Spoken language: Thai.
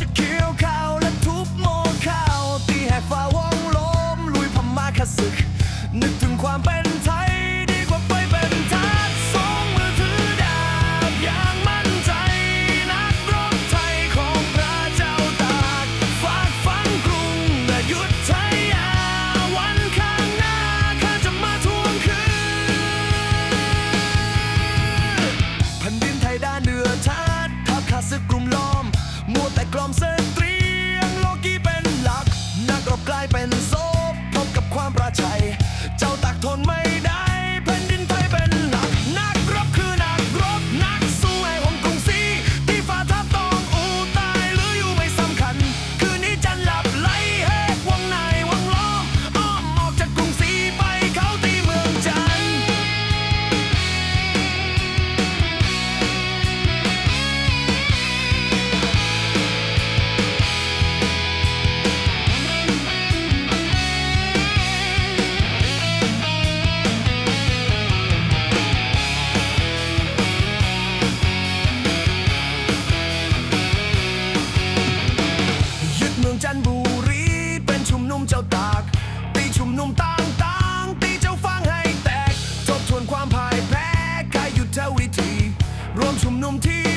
จะเคี้ยวข้าวและทุบโมข้าวตีแหกฝ่าวงล้มลุยพม่าขัดศึก นึกถึงความเป็น ประชัย เจ้าตัก num num